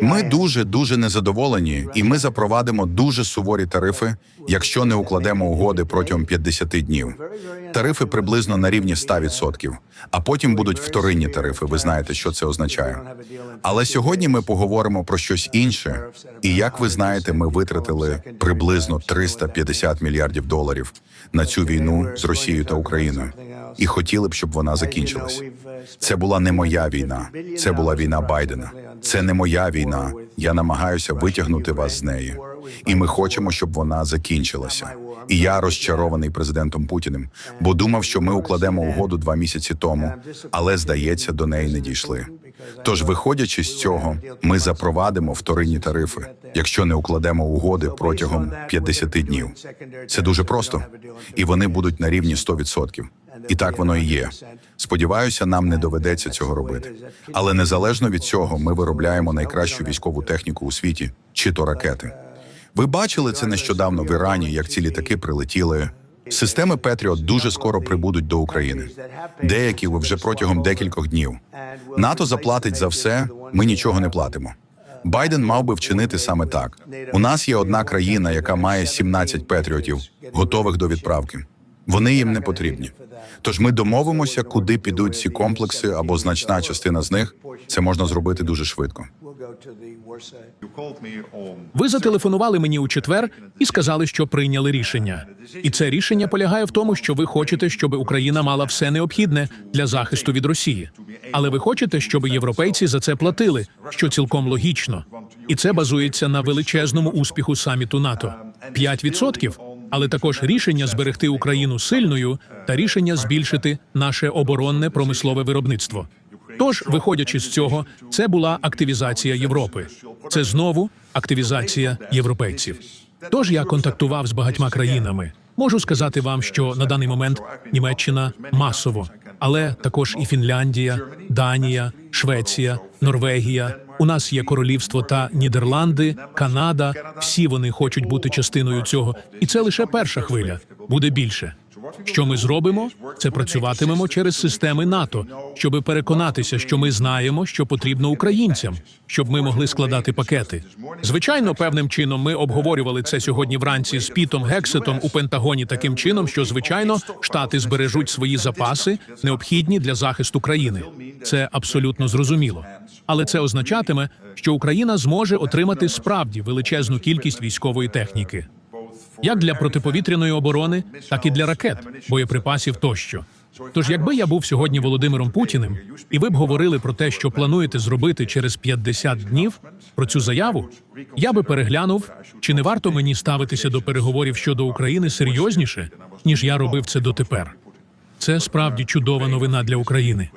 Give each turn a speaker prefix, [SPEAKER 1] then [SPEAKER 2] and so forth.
[SPEAKER 1] Ми дуже дуже незадоволені, і ми запровадимо дуже суворі тарифи, якщо не укладемо угоди протягом 50 днів. Тарифи приблизно на рівні 100%, а потім будуть вторинні тарифи. Ви знаєте, що це означає. Але сьогодні ми поговоримо про щось інше. І як ви знаєте, ми витратили приблизно 350 мільярдів доларів на цю війну з Росією та Україною. І хотіли б, щоб вона закінчилась. Це була не моя війна, це була війна Байдена. Це не моя війна. Я намагаюся витягнути вас з неї, і ми хочемо, щоб вона закінчилася. І я розчарований президентом Путіним, бо думав, що ми укладемо угоду два місяці тому, але здається, до неї не дійшли. Тож, виходячи з цього, ми запровадимо вторинні тарифи, якщо не укладемо угоди протягом 50 днів. Це дуже просто, і вони будуть на рівні 100%. І так воно і є. Сподіваюся, нам не доведеться цього робити. Але незалежно від цього, ми виробляємо найкращу військову техніку у світі, чи то ракети. Ви бачили це нещодавно в Ірані, як ці літаки прилетіли. Системи Петріот дуже скоро прибудуть до України. Деякі вже протягом декількох днів. НАТО заплатить за все. Ми нічого не платимо. Байден мав би вчинити саме так. У нас є одна країна, яка має 17 петріотів, готових до відправки. Вони їм не потрібні. Тож ми домовимося, куди підуть ці комплекси або значна частина з них. Це можна зробити дуже швидко.
[SPEAKER 2] Ви зателефонували мені у четвер і сказали, що прийняли рішення. І це рішення полягає в тому, що ви хочете, щоб Україна мала все необхідне для захисту від Росії. Але ви хочете, щоб європейці за це платили, що цілком логічно. І це базується на величезному успіху саміту НАТО 5%, але також рішення зберегти Україну сильною та рішення збільшити наше оборонне промислове виробництво. Тож, виходячи з цього, це була активізація Європи. Це знову активізація європейців. Тож я контактував з багатьма країнами. Можу сказати вам, що на даний момент Німеччина масово, але також і Фінляндія, Данія, Швеція, Норвегія. У нас є королівство та Нідерланди, Канада. Всі вони хочуть бути частиною цього, і це лише перша хвиля. Буде більше. Що ми зробимо? Це працюватимемо через системи НАТО, щоб переконатися, що ми знаємо, що потрібно українцям, щоб ми могли складати пакети. Звичайно, певним чином ми обговорювали це сьогодні вранці з Пітом Гексетом у Пентагоні таким чином, що звичайно штати збережуть свої запаси, необхідні для захисту країни. Це абсолютно зрозуміло. Але це означатиме, що Україна зможе отримати справді величезну кількість військової техніки як для протиповітряної оборони, так і для ракет, боєприпасів тощо. Тож, якби я був сьогодні Володимиром Путіним, і ви б говорили про те, що плануєте зробити через 50 днів про цю заяву, я би переглянув, чи не варто мені ставитися до переговорів щодо України серйозніше, ніж я робив це дотепер. Це справді чудова новина для України.